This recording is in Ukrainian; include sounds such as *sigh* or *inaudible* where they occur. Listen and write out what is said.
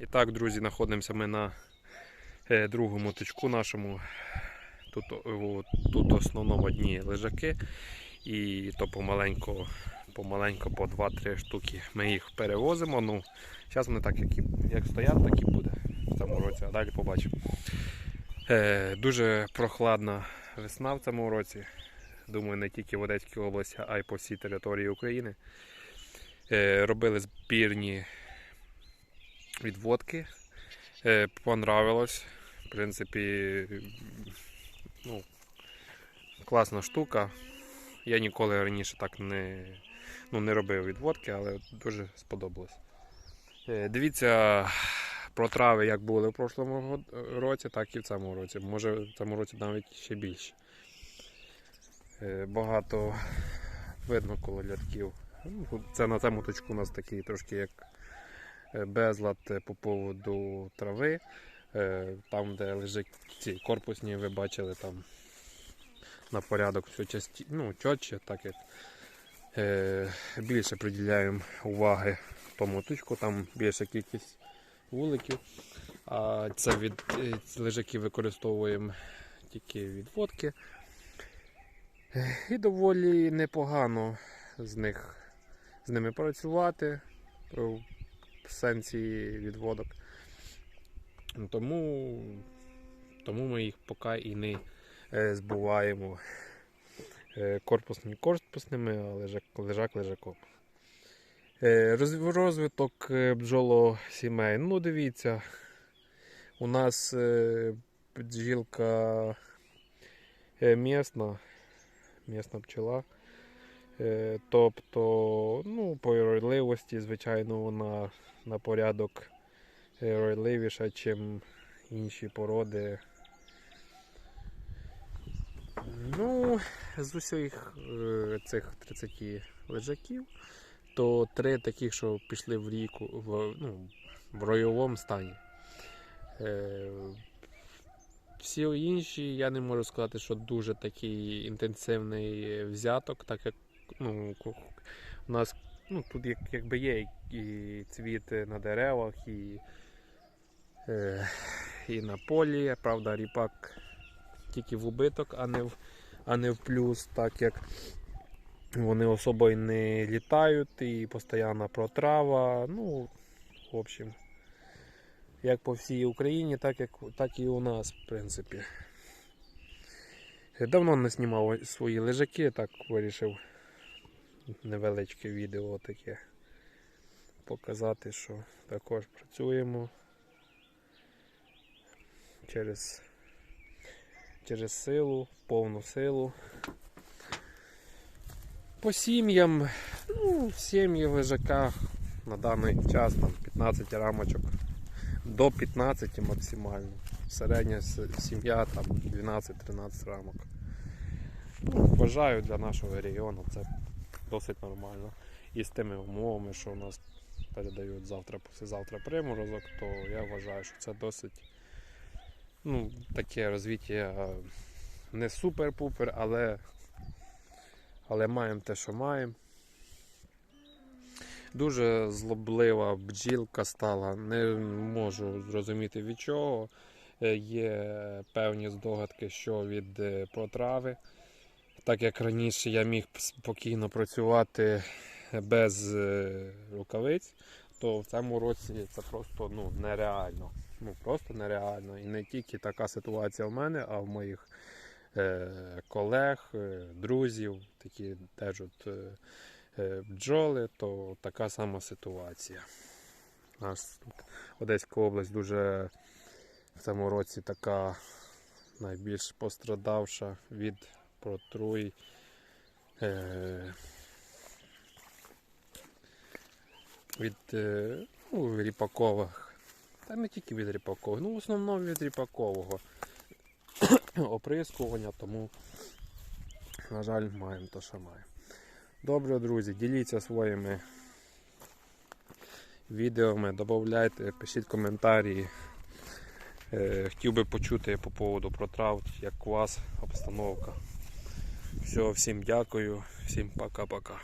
І так, друзі, знаходимося ми на е, другому точку нашому. Тут, тут основному одні лежаки. І то помаленько, помаленько по 2-3 штуки ми їх перевозимо. Ну, зараз вони так, як, і- як стоять, так і буде в цьому році, а далі побачимо. Е, дуже прохладна весна в цьому році. Думаю, не тільки в Одеській області, а й по всій території України. Е, робили збірні відводки. Е, понравилось. В принципі, ну, класна штука. Я ніколи раніше так не, ну, не робив відводки, але дуже сподобалось. Е, Дивіться про трави, як були в прошлому році, так і в цьому році. Може в цьому році навіть ще більше. Е, Багато видно колодятків. Ну, Це на цьому точку у нас такий трошки як безлад е, по поводу трави. Е, Там, де лежать ці корпусні, ви бачили там на порядок все часті, ну, чотче, так як е, більше приділяємо уваги тому точку, там більша кількість вуликів. А це від е, ці лежаки використовуємо тільки відводки. Е, І доволі непогано з них з ними працювати е, в сенсі відводок. Тому, тому ми їх поки і не е, збуваємо е, корпусними корпусними, а лежак, лежак лежаком. Е, Розвиток бджолосімей. Ну, дивіться, у нас бджілка місна, місна пчела. Е, Тобто, ну, по ройливості, звичайно, вона на порядок е, ройливіша, ніж інші породи. Ну, з усіх е, цих 30 лежаків, то три таких, що пішли в ріку в, ну, в ройовому стані. Всі інші я не можу сказати, що дуже такий інтенсивний взяток, так як ну, у нас ну, тут як, якби є і цвіт на деревах, і, е, і на полі. Правда, ріпак тільки в убиток, а не в, а не в плюс, так як вони особо й не літають і постійна протрава. Ну, в общем, як по всій Україні, так, як, так і у нас, в принципі. Давно не знімав свої лежаки, так вирішив невеличке відео таке показати, що також працюємо через, через силу, повну силу. По сім'ям, ну, в сім'ї в лежаках на даний час там 15 рамочок до 15 максимально. Середня сім'я там 12-13 рамок. Ну, Вважаю для нашого регіону це досить нормально. І з тими умовами, що у нас передають завтра, післязавтра приморозок, то я вважаю, що це досить ну, таке розвиття е, не супер-пупер, але, але маємо те, що маємо. Дуже злоблива бджілка стала, не можу зрозуміти від чого. Е, Є певні здогадки, що від е, протрави. Так як раніше я міг спокійно працювати без е, рукавиць, то в цьому році це просто ну, нереально. Ну, просто нереально. І не тільки така ситуація в мене, а в моїх е, колег, е, друзів, такі держать е, е, бджоли, то така сама ситуація. У нас Одеська область дуже в цьому році така найбільш пострадавша від протруй. Е, від е, ну, ріпакових. Та не тільки від ріпакових, ну в основному від ріпакового *coughs* оприскування, тому, на жаль, маємо то, що маємо. Добре, друзі, діліться своїми відеоми, додавайте, пишіть коментарі. Е, Хотів би почути по поводу протрав, як у вас обстановка. Все, всім дякую, всім пока-пока.